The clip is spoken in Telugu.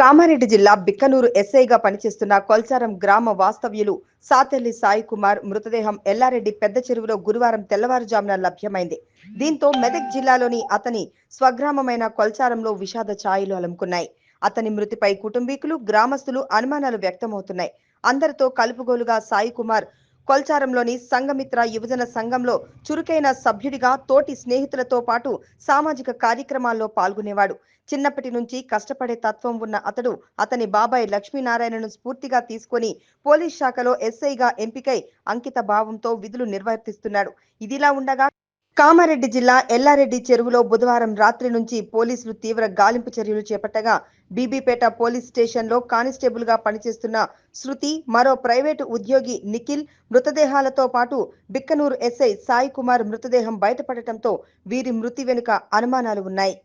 కామారెడ్డి జిల్లా బిక్కనూరు ఎస్ఐగా పనిచేస్తున్న కొల్చారం గ్రామ వాస్తవ్యులు సాతెల్లి సాయి కుమార్ మృతదేహం ఎల్లారెడ్డి పెద్ద చెరువులో గురువారం తెల్లవారుజామున లభ్యమైంది. దీంతో మెదక్ జిల్లాలోని అతని స్వగ్రామమైన కొల్చారంలో విషాద ఛాయలు అలుముకున్నాయి. అతని మృతిపై కుటుంబీకులు గ్రామస్తులు అనుమానాలు వ్యక్తమవుతున్నాయి. అందరితో కలుపుగోలుగా సాయి కుమార్ కొల్చారంలోని సంఘమిత్ర యువజన సంఘంలో చురుకైన సభ్యుడిగా తోటి స్నేహితులతో పాటు సామాజిక కార్యక్రమాల్లో పాల్గొనేవాడు. చిన్నప్పటి నుంచి కష్టపడే తత్వం ఉన్న అతడు అతని బాబాయ్ లక్ష్మీనారాయణను స్ఫూర్తిగా తీసుకొని పోలీస్ శాఖలో ఎస్ఐగా ఎంపికై అంకిత భావంతో విధులు నిర్వర్తిస్తున్నాడు. ఇదిలా ఉండగా కామారెడ్డి జిల్లా ఎల్లారెడ్డి చెరువులో బుధవారం రాత్రి నుంచి పోలీసులు తీవ్ర గాలింపు చర్యలు చేపట్టగా బీబీపేట పోలీస్ స్టేషన్లో కానిస్టేబుల్గా పనిచేస్తున్న శృతి మరో ప్రైవేటు ఉద్యోగి నిఖిల్ మృతదేహాలతో పాటు బిక్కనూరు ఎస్ఐ సాయి కుమార్ మృతదేహం బయటపడటంతో వీరి మృతి వెనుక అనుమానాలు ఉన్నాయి.